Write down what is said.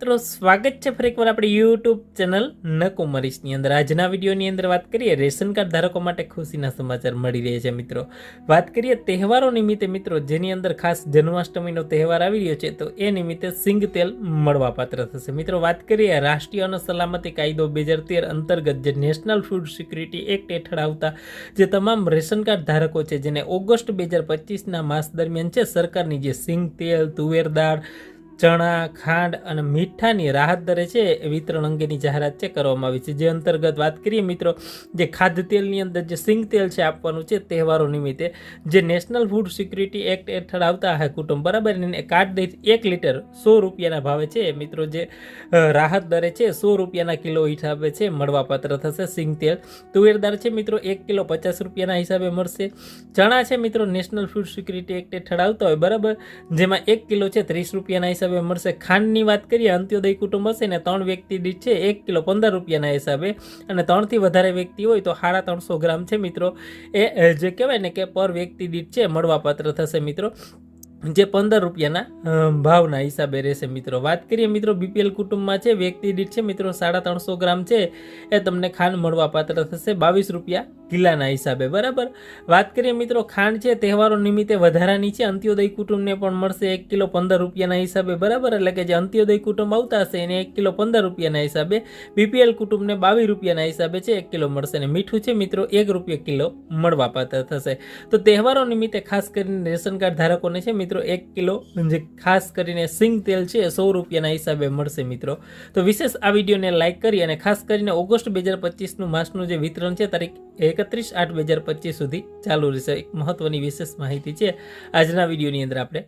મિત્રો, સ્વાગત છે ફરી એકવાર આપણી યુટ્યુબ ચેનલ નકુમરીશની અંદર. આજના વિડીયોની અંદર વાત કરીએ, રેશન કાર્ડ ધારકો માટે ખુશીના સમાચાર મળી રહ્યા છે મિત્રો. વાત કરીએ તહેવારો નિમિત્તે મિત્રો, જેની અંદર ખાસ જન્માષ્ટમીનો તહેવાર આવી રહ્યો છે, તો એ નિમિત્તે સિંગ તેલ મળવાપાત્ર થશે. મિત્રો, વાત કરીએ રાષ્ટ્રીય અને સલામતી કાયદો બે હજાર તેર અંતર્ગત જે નેશનલ ફૂડ સિક્યુરિટી એક્ટ હેઠળ આવતા જે તમામ રેશન કાર્ડ ધારકો છે, જેને ઓગસ્ટ બે હજાર પચીસના માસ દરમિયાન છે, સરકારની જે સિંગ તેલ, તુવેર દાળ ચણા, ખાંડ અને મીઠાની રાહત દરે છે એ વિતરણ અંગેની જાહેરાત છે કરવામાં આવી છે. જે અંતર્ગત વાત કરીએ મિત્રો, જે ખાદ્ય તેલની અંદર જે સિંગ તેલ છે આપવાનું છે, તહેવારો નિમિત્તે જે નેશનલ ફૂડ સિક્યુરિટી એક્ટ હેઠળ આવતા હે કુટુંબ, બરાબર? એને કાર્ડ દીઠ એક લીટર સો રૂપિયાના ભાવે છે. મિત્રો, જે રાહત દરે છે, સો રૂપિયાના કિલો હિસાબે છે મળવાપાત્ર થશે સિંગ તેલ તુવેરદાર છે મિત્રો, એક કિલો પચાસ રૂપિયાના હિસાબે મળશે. ચણા છે મિત્રો નેશનલ ફૂડ સિક્યુરિટી એક્ટ હેઠળ આવતા હોય, બરાબર? જેમાં એક કિલો છે ત્રીસ રૂપિયાના હિસાબે મળશે. ખાંડની વાત કરીએ, અંત્યોદય કુટુંબ હશે ને ત્રણ વ્યક્તિ દીઠ છે, એક કિલો પંદર રૂપિયાના હિસાબે. અને ત્રણથી વધારે વ્યક્તિ હોય તો સાડા ત્રણસો ગ્રામ છે, મિત્રો. એ જે કહેવાય ને કે પર વ્યક્તિ દીઠ છે, મળવાપાત્ર થશે, મિત્રો. જે પંદર રૂપિયાના ભાવના હિસાબે રહેશે. મિત્રો, વાત કરીએ, મિત્રો, બીપીએલ કુટુંબમાં છે, વ્યક્તિ દીઠ છે, મિત્રો, સાડા ત્રણસો ગ્રામ છે. એ તમને ખાંડ મળવાપાત્ર થશે, બાવીસ રૂપિયા કિલ્લાના હિસાબે, બરાબર? વાત કરીએ, મિત્રો, ખાંડ છે, તહેવારો નિમિત્તે વધારાની છે, અંત્યોદય કુટુંબને પણ મળશે એક કિલો પંદર રૂપિયાના હિસાબે, બરાબર? એટલે કે જે અંત્યોદય કુટુંબ આવતા હશે, એને એક કિલો પંદર રૂપિયાના હિસાબે, બીપીએલ કુટુંબને બાવીસ રૂપિયાના હિસાબે છે, એક કિલો મળશે. અને મીઠું છે, મિત્રો, એક રૂપિયા કિલો મળવાપાત્ર થશે. તો તહેવારો નિમિત્તે ખાસ કરીને રેશન કાર્ડ ધારકોને છે, મિત્રો એક કિલો જે ખાસ કરીને સિંગ તેલ છે સો રૂપિયાના હિસાબે મળશે મિત્રો. તો વિશેષ આ વિડીયોને લાઇક કરી અને ખાસ કરીને ઓગસ્ટ બે હજાર પચીસનું માસનું જે વિતરણ છે, તારીખ એકત્રીસ આઠ બે હજાર પચીસ સુધી ચાલુ રહેશે. એક મહત્વની વિશેષ માહિતી છે. આજના વિડીયોની અંદર આપણે